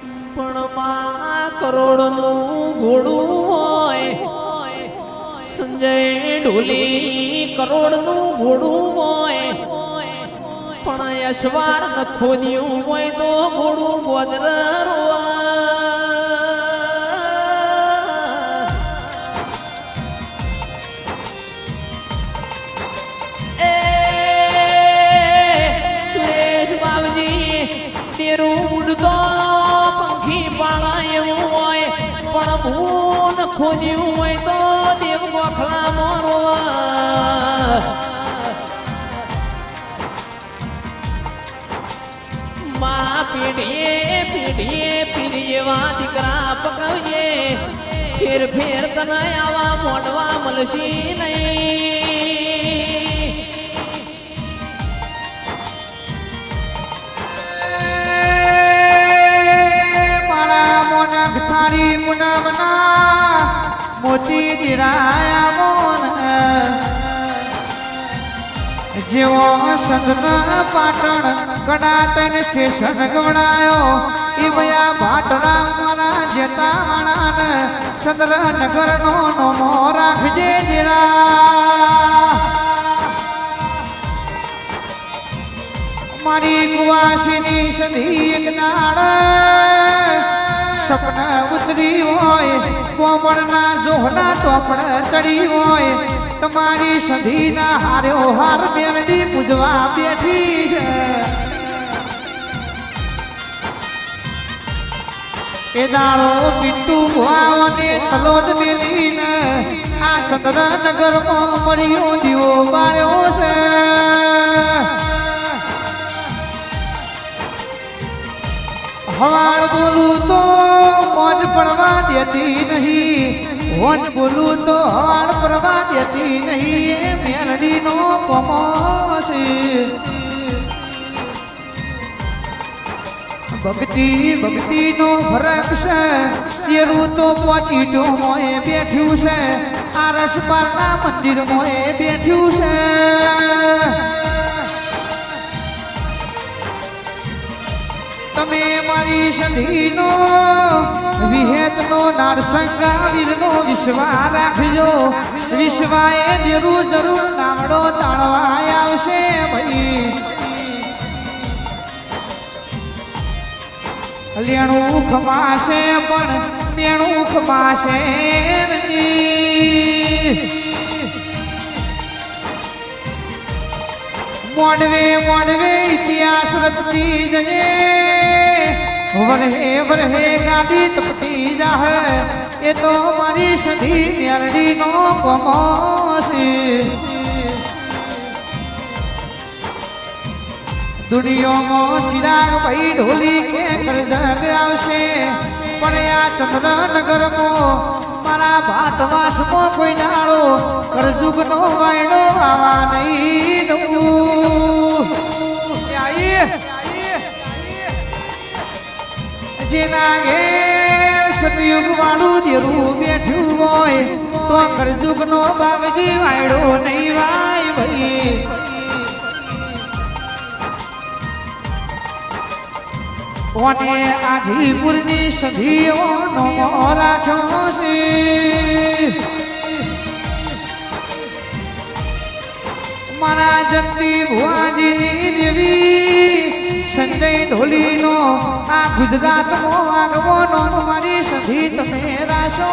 પણ માં કરોડનું ઘોડું હોય. સંજય ઢોલી કરોડનું ઘોડું હોય. પણ યશવાર ખોદ્યું હોય તો ઘોડું ગોદર સુરેશ બાબજી તેરું ખોદ્યું હોય તો દેવ ગોખલા મોરવા. માં પીઢીએ પીઢીએ પીઢીએ વા દીકરા પકવજે. ફેર ફેર તને આવા મોડવા મળશે નહીં. મોનક થાળી મુનમના મોતી દિરાયા મોન જેવો સંતન પાટણ કડા તૈન સ્ટેશન ગવડાયો ઈ મયા ભાટડા મારા જેતા માણાન ચંદ્રનગર નો નોમો રાખજે દિરા મારી કુવાસીની સધી એક નાળ કોમળના જોહના ચોપડ ચડી હોય. તમારી સધીના હાર્યો હાર મેલડી પૂજવા બેઠી છે. એ દાળો પિન્ટુ ભાવને તલોદ મેલીને આ ચંદ્રનગરમાં મળ્યો દીવો બાળ્યો મોજ દેતી નહીં. હોજ બોલું તો હવાળ પડવા દેતી નહીં મેલડીનો પમોસી ભક્તિ, ભક્તિનો ફરક છે. તેરું તો પહોંચી મોએ બેઠ્યું છે. આ રસપારના મંદિર મોએ બેઠ્યું છે. તમે મારી સંધીનો, વિહેતનો નારસંગા વીરનો વિશ્વા રાખજો વિશ્વાએ જરૂર જરૂર ગામડો તાણવા આવશે ભાઈ. લેણું ખમાશે પણ મેણું ખમાશે નહીં. મોડવે મોડવે ઇતિહાસ રચતી જજે. વરહે વરહે ગાદી તપતી જાહે. એ તો મારી સધી મેરડી નો કમોસી દુનિયામાં ચિરાગ ભાઈ ઢોલી કે કરજગ આવશે. પણ આ ચંદ્રનગરમાં મારા ભાટવાસમાં કોઈ દાડો કરજુગનો વાયડો આવા નહીં. જેના ઘેર સતયુગ હોય, તો કરજુગનો બાબજી વાયડો નહીં વાય ભાઈ. ઓને આજીપુરની સધીઓનો રાખ્યો છે? મારા જંતી ભુવાજીની દેવી સંજય ઢોલીનો, આ ગુજરાતનો આગવાનો મારી સધી તમે રાશો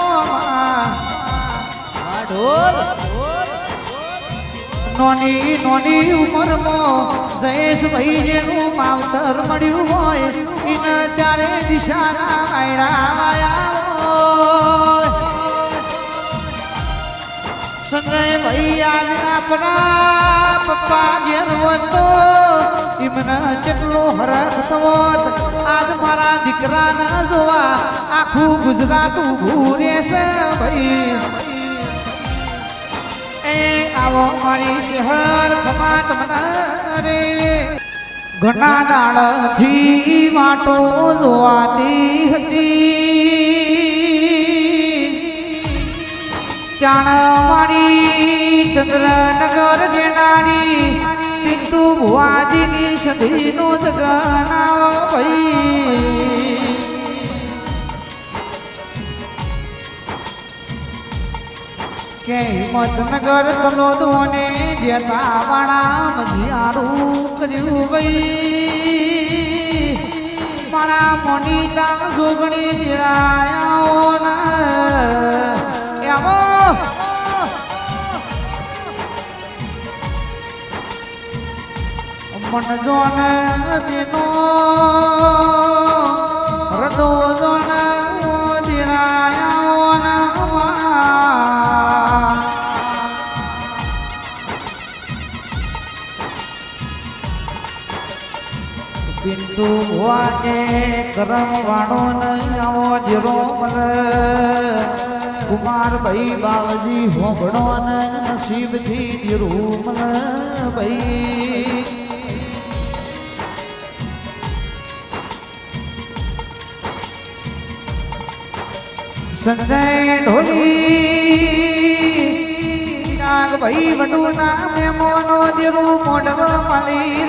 નોની નોની ઉંમરમાં જયેશભાઈ જેનું માવતર મળ્યું હોય, એને ચારે દિશાના વાયડા વાયા ભાઈ આજ આપણા પપ્પા ઘેર હોત તો એમને કેટલો હરખ થવો આજ મારા દીકરાને જોવા આખું ગુજરાત ઊભું રહેશે ભાઈ. એ આવો મારી શહેર ખમાત મને ઘણા દાડથી વાટો જોવાતી હતી. ચાણવાણી ચંદ્રનગર ગેનારી પિન્ટુ ભુવાજીની સધીનો જગનાવ ભાઈ. કે હિંમતનગર તલોદોને જેતાવાળા મધિયારું કર્યું ભાઈ. મારા મોની તા જોગણી નિરાયા મન જોન દીનો હૃદો જોન જીરાયાઓ ના પિંટુ વાગે કરમ વાણો નવો જીરો મલ કુમાર ભાઈ બાવજી હોબળો ને નસીબથી ભાઈ. સંજય ઢોલી. નાગ ભાઈ મોનો જીરું મોઢવ મળી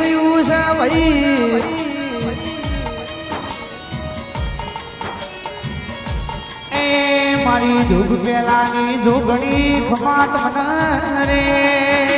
છે ભાઈ. એ મારી જોગ પેલાની જોગણી ખમાત મને રે.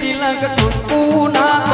તિલક ટૂંકું ના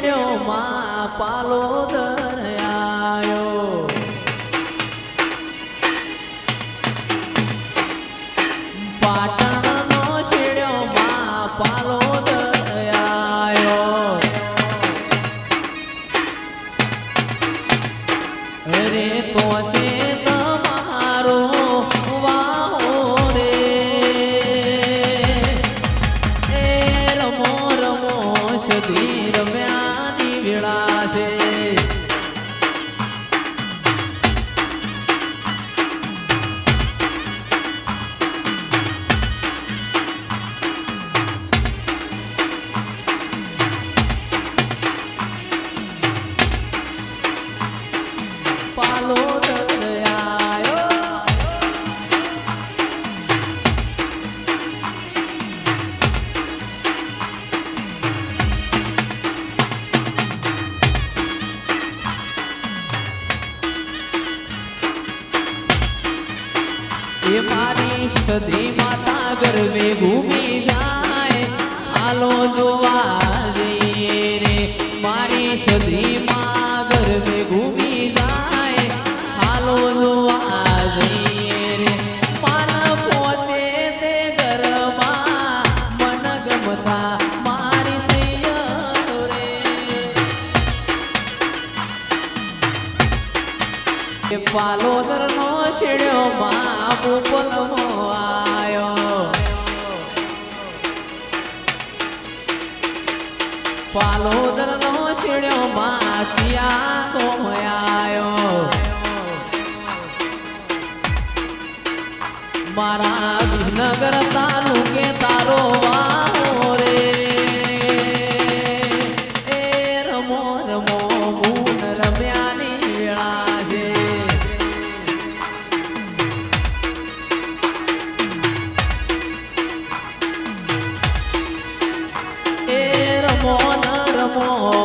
શેડ્યો માં પાલો દરયાયો પાટણનો શેડ્યો માં પાલો દરયાયો અરે તો છે સધી માતા ગરબે ઘૂમી જાય. હાલો જોવા રે, મારી સધી માં ગરબે ઘૂમી જાય. હાલો જોવા રે માન પહોંચે તે ઘરમાં મન ગમતા મારી સૈયર રે. એ પાલોદર નો છેડ્યો માં પાલોદર નો શેડ્યો માં ચિયા તો આયો મારા વિનગર એ રમો ન રમો